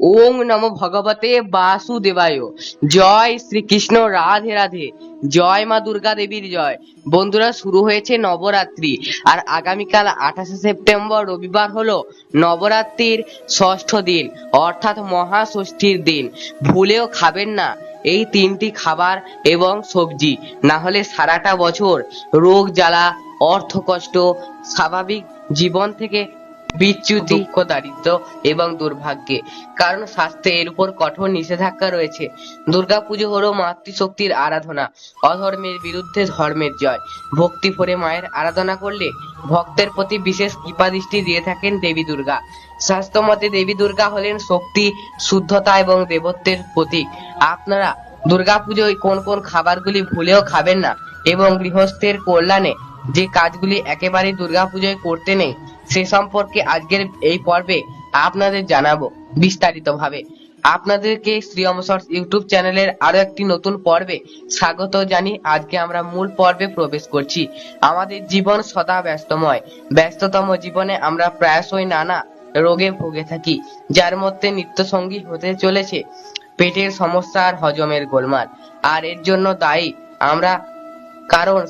ওং নমো ভগবতে বাসুদেবায়। জয় শ্রীকৃষ্ণ রাধে রাধে। জয় মা দুর্গা দেবীর জয়। বন্ধুরা, শুরু হয়েছে নবরাত্রি। আর আগামীকাল আঠাশে সেপ্টেম্বর রবিবার হলো নবরাত্রির ষষ্ঠ দিন, অর্থাৎ মহাষষ্ঠীর দিন। ভুলেও খাবেন না এই তিনটি খাবার এবং সবজি। না হলে সারাটা বছর রোগ জ্বালা অর্থ কষ্ট স্বাভাবিক জীবন থেকে বিচ্যুতি দুঃখ দারিদ্র এবং দুর্ভাগ্যে। কারণ স্বাস্থ্যে এর উপর কঠোর নিষেধাজ্ঞা রয়েছে। দুর্গাপুজো হলো মাতৃশক্তির আরাধনা অধর্মের বিরুদ্ধে ধর্মের জয়। ভক্তি ভরে মায়ের আরাধনা করলে ভক্তের প্রতি বিশেষ কৃপা দৃষ্টি দিয়ে থাকেন দেবী দুর্গা। শাস্ত্রমতে দেবী দুর্গা হলেন শক্তি শুদ্ধতা এবং দেবত্বের প্রতীক। আপনারা দুর্গাপুজোয় কোন কোন খাবারগুলি ভুলেও খাবেন না এবং গৃহস্থের কল্যাণে যে কাজগুলি একেবারেই দুর্গাপুজোয় করতে নেই সে সম্পর্কে আজকের এই পর্বে আপনাদের জানাব বিস্তারিতভাবে। আপনাদেরকে শ্রীয়ম শর্টস ইউটিউব চ্যানেলের আরও একটি নতুন পর্বে স্বাগত জানি আজকে আমরা মূল পর্বে প্রবেশ করছি। আমাদের জীবন সদা ব্যস্তময়। ব্যস্ততম জীবনে আমরা প্রায়শই নানা রোগে ভুগে থাকি, যার মধ্যে নিত্যসঙ্গী হতে চলেছে পেটের সমস্যা আর হজমের গোলমাল। আর এর জন্য দায়ী আমরা কারণ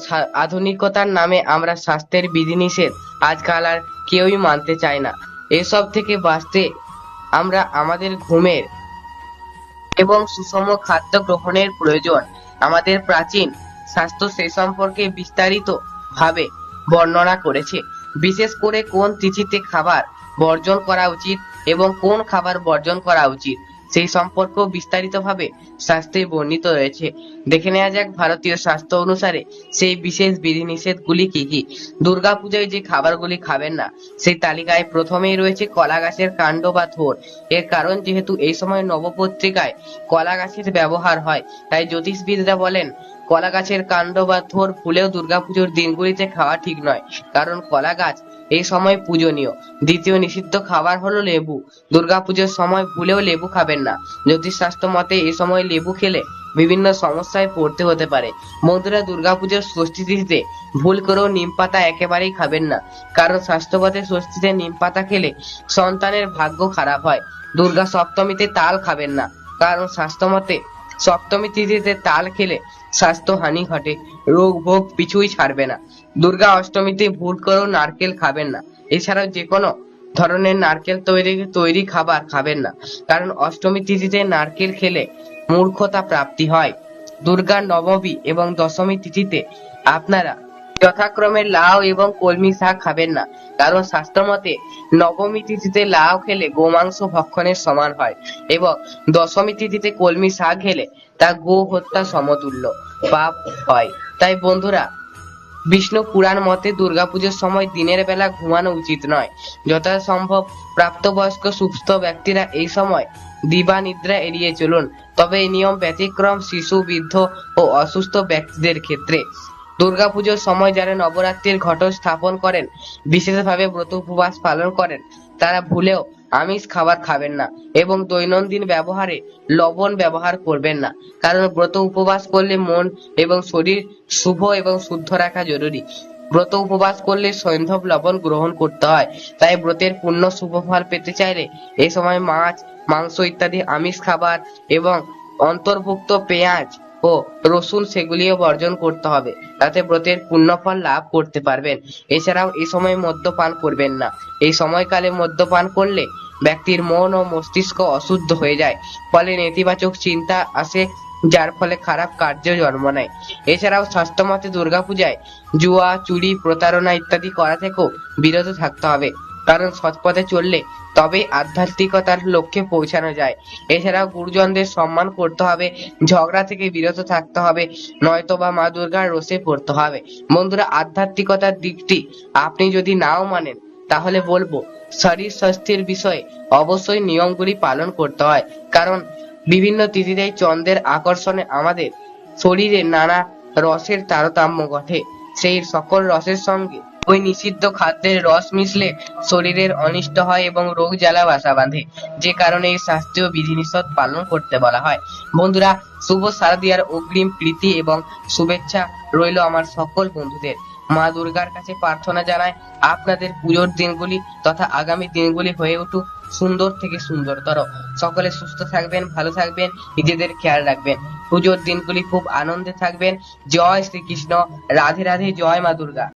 আধুনিকতার নামে আমরা স্বাস্থ্যের বিধিনিষেধ আজকাল আর কেউই মানতে চায় না। এসব থেকে বাঁচতে আমরা আমাদের ঘুমের এবং সুষম খাদ্য গ্রহণের প্রয়োজন। আমাদের প্রাচীন স্বাস্থ্য সে সম্পর্কে বিস্তারিত ভাবে বর্ণনা করেছে। বিশেষ করে কোন তিথিতে খাবার বর্জন করা উচিত এবং কোন খাবার বর্জন করা উচিত। সেই সম্পর্ক বিস্তারিতভাবে শাস্ত্রে বর্ণিত রয়েছে। দেখে নেওয়া যাক ভারতীয় স্বাস্থ্য অনুসারে সেই বিশেষ বিধিনিষেধগুলি কি কি। দুর্গাপূজায় যে খাবারগুলি খাবেন না, সেই তালিকায় প্রথমেই রয়েছে কলা গাছের কাণ্ড বা থোর। এর কারণ যেহেতু এই সময় নবপত্রিকায় কলা গাছের ব্যবহার হয়, তাই জ্যোতিষবিদরা বলেন কলা গাছের কাণ্ড বা থোর ফুলেও দুর্গাপুজোর দিনগুলিতে খাওয়া ঠিক নয়, কারণ কলা গাছ এই সময় পূজনীয়। দ্বিতীয় নিষিদ্ধ খাবার হলো লেবু। দুর্গাপুজোর সময় ভুলেও লেবু খাবেন না। জ্যোতিষশাস্ত্র মতে এই সময় লেবু খেলে বিভিন্ন সমস্যায় পড়তে হতে পারে। বন্ধুরা, দুর্গাপুজোর ষষ্ঠী তিথিতে ভুল করেও নিম পাতা একেবারেই খাবেন না, কারণ স্বাস্থ্যপথে ষষ্ঠীতে নিম পাতা খেলে সন্তানের ভাগ্য খারাপ হয়। দুর্গা সপ্তমীতে তাল খাবেন না, কারণ স্বাস্থ্যমতে সপ্তমী তিথিতে তাল খেলে স্বাস্থ্য হানি ঘটে। রোগ ভোগ কিছুই ছাড়বে না। দুর্গা অষ্টমীতে ভুল করেও নারকেল খাবেন না। এছাড়াও যে কোনো ধরনের নারকেল তৈরি তৈরি খাবার খাবেন না। কারণ অষ্টমী তিথিতে নারকেল খেলে মূর্খতা প্রাপ্তি হয়। দুর্গা নবমী এবং দশমী তিথিতে আপনারা যথাক্রমে লাউ এবং কলমি শাক খাবেন না। কারণ শাস্ত্রমতে নবমী তিথিতে লাউ খেলে গোমাংস ভক্ষণের সমান হয় এবং দশমী তিথিতে কলমি শাক খেলে তা গো হত্যা সমতুল্য পাপ হয়। তাই বন্ধুরা, বিষ্ণু পুরাণ মতে দুর্গাপুজোর সময় দিনের বেলা ঘুমানো উচিত নয়। যথাসম্ভব প্রাপ্তবয়স্ক সুস্থ ব্যক্তিরা এই সময় দিবা নিদ্রা এড়িয়ে চলুন। তবে এই নিয়ম ব্যতিক্রম শিশু, বৃদ্ধ ও অসুস্থ ব্যক্তিদের ক্ষেত্রে দুর্গাপুজোর সময় যারা নবরাত্রির ঘটক স্থাপন করেন, বিশেষভাবে ব্রত উপবাস পালন করেন, তারা ভুলেও আমিষ খাবার খাবেন না এবং দৈনন্দিন ব্যবহারে লবণ ব্যবহার করবেন না। কারণ ব্রত উপবাস করলে মন এবং শরীর শুভ এবং শুদ্ধ রাখা জরুরি। ব্রত উপবাস করলে সৈন্ধব লবণ গ্রহণ করতে হয়। তাই ব্রতের পূর্ণ শুভ ফল পেতে চাইলে এ সময় মাছ, মাংস ইত্যাদি আমিষ খাবার এবং অন্তর্ভুক্ত পেঁয়াজ ও রসুন সেগুলিও বর্জন করতে হবে, তাতে ব্রতের পুণ্যফল লাভ করতে পারবেন। এছাড়াও এই সময় মদ্যপান করবেন না। এই সময়কালে মদ্যপান করলে ব্যক্তির মন ও মস্তিষ্ক অশুদ্ধ হয়ে যায়। ফলে নেতিবাচক চিন্তা আসে, যার ফলে খারাপ কার্য জন্ম নেয়। এছাড়াও স্বাস্থ্যমতে দুর্গাপূজায় জুয়া, চুরি, প্রতারণা ইত্যাদি করা থেকেও বিরত থাকতে হবে। কারণ সৎপথে চললে তবেই আধ্যাত্মিকতার লক্ষ্যে পৌঁছানো যায়। এছাড়াও গুরুজনদের সম্মান করতে হবে, ঝগড়া থেকে বিরত থাকতে হবে নয়তো বা মা দুর্গার রোষে পড়তে হবে। বন্ধুরা, আধ্যাত্মিকতার দিকটি আপনি যদি নাও মানেন, তাহলে বলব, শরীর স্বাস্থ্যের বিষয়ে অবশ্যই নিয়মগুলি পালন করতে হয়। কারণ বিভিন্ন তিথিতে চন্দ্রের আকর্ষণে আমাদের শরীরে নানা রসের তারতম্য ঘটে। সেই সকল রসের সঙ্গে ওই নিষিদ্ধ খাদ্যের রস মিশলে শরীরের অনিষ্ট হয় এবং রোগ জ্বালা বাসা বাঁধে, যে কারণে এই শাস্ত্রীয় বিধিনিষেধ পালন করতে বলা হয়। বন্ধুরা, শুভ শারদিয়ার অগ্রিম প্রীতি এবং শুভেচ্ছা রইল আমার সকল বন্ধুদের। মা দুর্গার কাছে প্রার্থনা জানায় আপনাদের পুজোর দিনগুলি তথা আগামী দিনগুলি হয়ে উঠুক সুন্দর থেকে সুন্দরতর। সকলে সুস্থ থাকবেন, ভালো থাকবেন, নিজেদের খেয়াল রাখবেন। পুজোর দিনগুলি খুব আনন্দে থাকবেন। জয় শ্রীকৃষ্ণ। রাধে রাধে, জয় মা দুর্গা।